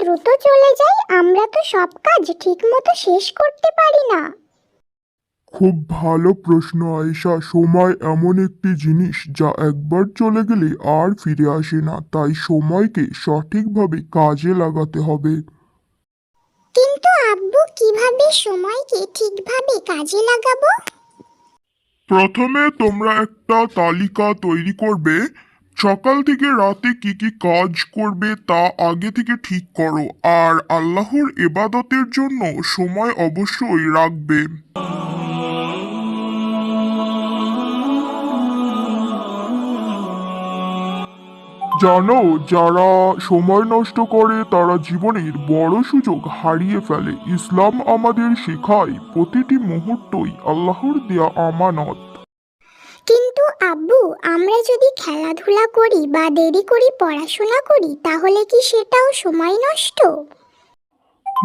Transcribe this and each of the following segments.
দ্রুত চলে যায় আমরা তো সব কাজ ঠিকমতো শেষ করতে পারি না। খুব ভালো প্রশ্ন আয়েশা। সময় এমন একটি জিনিস যা একবার চলে গেলে আর ফিরে আসে না। তাই সময়কে সঠিকভাবে কাজে লাগাতে হবে। কিন্তু আব্বু কীভাবে সময়কে ঠিকভাবে কাজে লাগাবো? প্রথমে তোমরা একটা তালিকা তৈরি করবে। সকাল থেকে রাতে কি কি কাজ করবে তা আগে থেকে ঠিক করো, আর আল্লাহর এবাদতের জন্য সময় অবশ্যই রাখবে। জানো, যারা সময় নষ্ট করে, তারা জীবনের বড় সুযোগ হারিয়ে ফেলে। ইসলাম আমাদের শেখায়, প্রতিটি মুহূর্তই আল্লাহর দেয়া আমানত। আব্বু আমরা যদি খেলাধুলা করি বা দেরি করে পড়াশোনা করি তাহলে কি সেটাও সময় নষ্ট?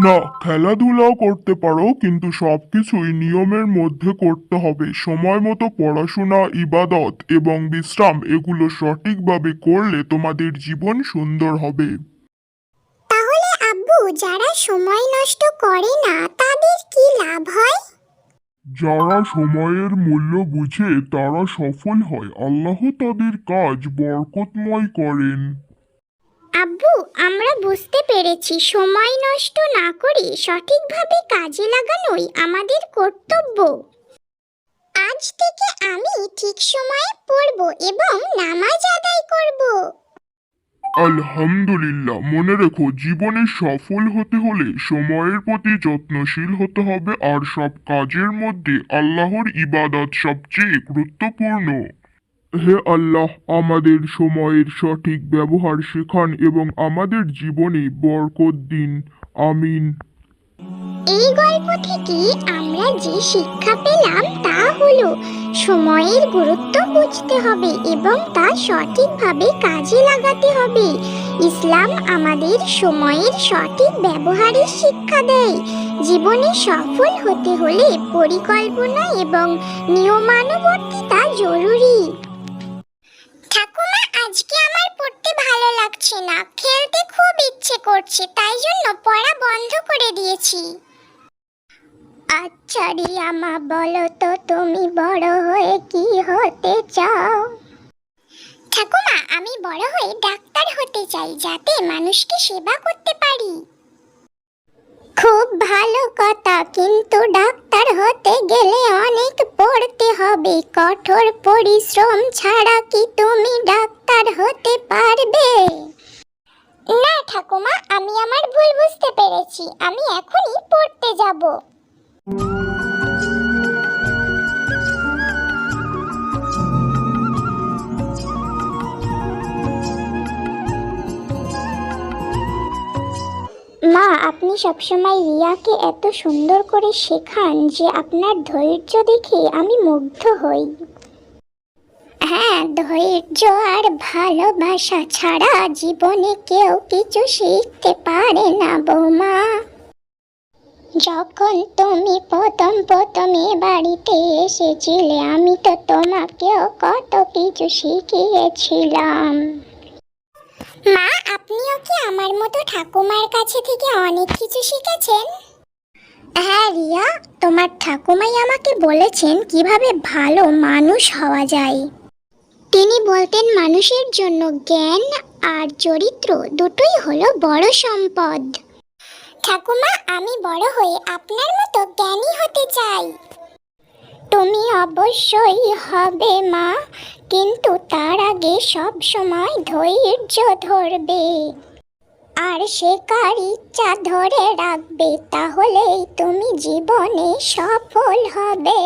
না খেলাধুলাও করতে পারো কিন্তু সবকিছুই নিয়মের মধ্যে করতে হবে। সময় মতো পড়াশোনা ইবাদত এবং বিশ্রাম এগুলো সঠিকভাবে করলে তোমাদের জীবন সুন্দর হবে। তাহলে আব্বু যারা সময় নষ্ট করে না তাদের কি লাভ হয়? যারা সময়ের মূল্য বুঝে তারা সফল হয়। আল্লাহ তাদের কাজ বরকতময় করেন। আব্বু, আমরা বুঝতে পেরেছি, সময় নষ্ট না করে সঠিকভাবে কাজে লাগানোই আমাদের কর্তব্য। আজ থেকে আমি ঠিক সময়ে পড়ব এবং নামাজ আদায় করব। আলহামদুলিল্লাহ, মনে রেখো, জীবনে সফল হতে হলে সময়ের প্রতি যত্নশীল হতে হবে আর সব কাজের মধ্যে আল্লাহর ইবাদত সবচেয়ে গুরুত্বপূর্ণ। হে আল্লাহ, আমাদের সময়ের সঠিক ব্যবহার শেখান এবং আমাদের জীবনে বরকত দিন। আমিন। এই গল্প থেকে আমরা যে শিক্ষা পেলাম তা হলো সময়ের গুরুত্ব বুঝতে হবে এবং তা সঠিকভাবে কাজে লাগাতে হবে। ইসলাম আমাদের সময়ের সঠিক ব্যবহারের শিক্ষা দেয়। জীবনে সফল হতে হলে পরিকল্পনা এবং নিয়মানুবর্তিতা জরুরি। আচ্ছা রিয়ামা বলো তো তুমি বড় হয়ে কি হতে চাও? ঠাকুমা, আমি বড় হয়ে ডাক্তার হতে চাই যাতে মানুষকে সেবা করতে পারি। খুব ভালো কথা, কিন্তু ডাক্তার হতে গেলে অনেক পড়তে হবে। কঠোর পরিশ্রম ছাড়া কি তুমি ডাক্তার হতে পারবে? না ঠাকুমা, আমি আমার ভুল বুঝতে পেরেছি। আমি এখনই পড়তে যাব। মা, আপনি সবসময় রিয়াকে এত সুন্দর করে শেখান যে আপনার ধৈর্য দেখে আমি মুগ্ধ হই। হ্যাঁ ধৈর্য আর ভালোবাসা ছাড়া জীবনে কেউ কিছু শিখতে পারে না বৌমা। যখন তুমি প্রথম প্রথমে বাড়িতে এসেছিলে, আমি তো তোমাকেও কত কিছু শিখিয়েছিলাম। মা, আপনিও কি আমার মতো ঠাকুমার কাছে থেকে অনেক কিছু শিখেছেন? হ্যাঁ রিয়া, তোমার ঠাকুমাই আমাকে বলেছেন কীভাবে ভালো মানুষ হওয়া যায়। তিনি বলতেন, মানুষের জন্য জ্ঞান আর চরিত্র দুটোই হলো বড় সম্পদ। ঠাকুমা, আমি বড় হয়ে আপনার মতো জ্ঞানী হতে চাই। তুমি অবশ্যই হবে মা, কিন্তু তার আগে সব সময় ধৈর্য ধরবে। আর শেখার ইচ্ছা ধরে রাখবে, তাহলেই তুমি জীবনে সফল হবে।